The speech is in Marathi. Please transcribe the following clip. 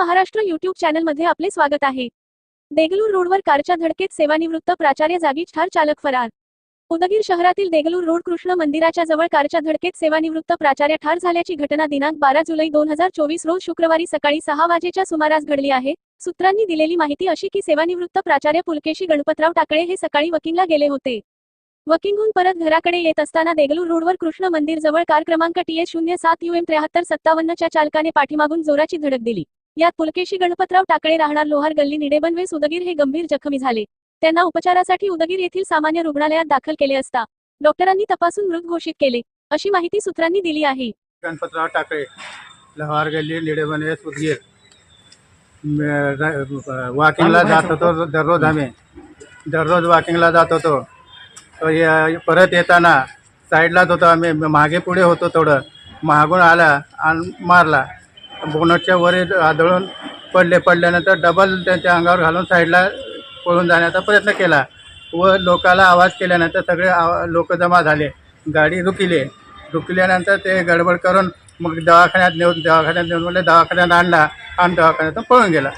महाराष्ट्र युट्यूब चॅनलमध्ये आपले स्वागत आहे. देगलूर रोडवर कारच्या धडकेत सेवानिवृत्त प्राचार्य जागी ठार चालक फरार. उदगीर शहरातील देगलूर रोड कृष्ण मंदिराच्या जवळ कारच्या धडकेत सेवानिवृत्त प्राचार्य ठार झाल्याची घटना दिनांक बारा जुलै दोन हजार चोवीस रोज शुक्रवारी सकाळी सहा वाजेच्या सुमारास घडली आहे. सूत्रांनी दिलेली माहिती अशी की सेवानिवृत्त प्राचार्य पुलकेशी गणपतराव टाकळे हे सकाळी वकिंगला गेले होते. वकिंगहून परत घराकडे येत असताना देगलूर रोडवर कृष्ण मंदिर जवळ कार क्रमांक टी एस शून्य सात यू एम त्र्याहत्तर सत्तावन्नच्या चालकाने पाठीमागून जोराची धडक दिली. यात पुलकेशी गणपतराव टाकळे राहणार लोहार गल्ली निडेबनवे सुदगीर हे गंभीर जखमी झाले. त्यांना उपचारासाठी उदगीर येथील सामान्य रुग्णालयात दाखल केले असता डॉक्टरांनी तपासून मृत घोषित केले अशी माहिती सूत्रांनी दिली आहे. गणपतराव टाकळे लोहार गल्ली निडेबन उदगीर म- वॉकिंगला जात होतो दररोज आम्ही. दररोज वॉकिंगला जात होतो. तो परत येताना साईडलाच होतो आम्ही. मागे पुढे होतो थोडं. मागून आला आणि मारला. बोनटच्या वर आदळून पडले पडल्यानंतर डबल त्यांच्या अंगावर घालून साईडला पळून जाण्याचा प्रयत्न केला व लोकाला आवाज केल्यानंतर सगळे आवा लोक जमा झाले. गाडी रुकिले रुकल्यानंतर ते गडबड करून मग दवाखान्यात नेऊन दवाखान्यात नेऊन म्हणजे दवाखान्यात आणला. आणि दवाखान्यातून पळून गेला.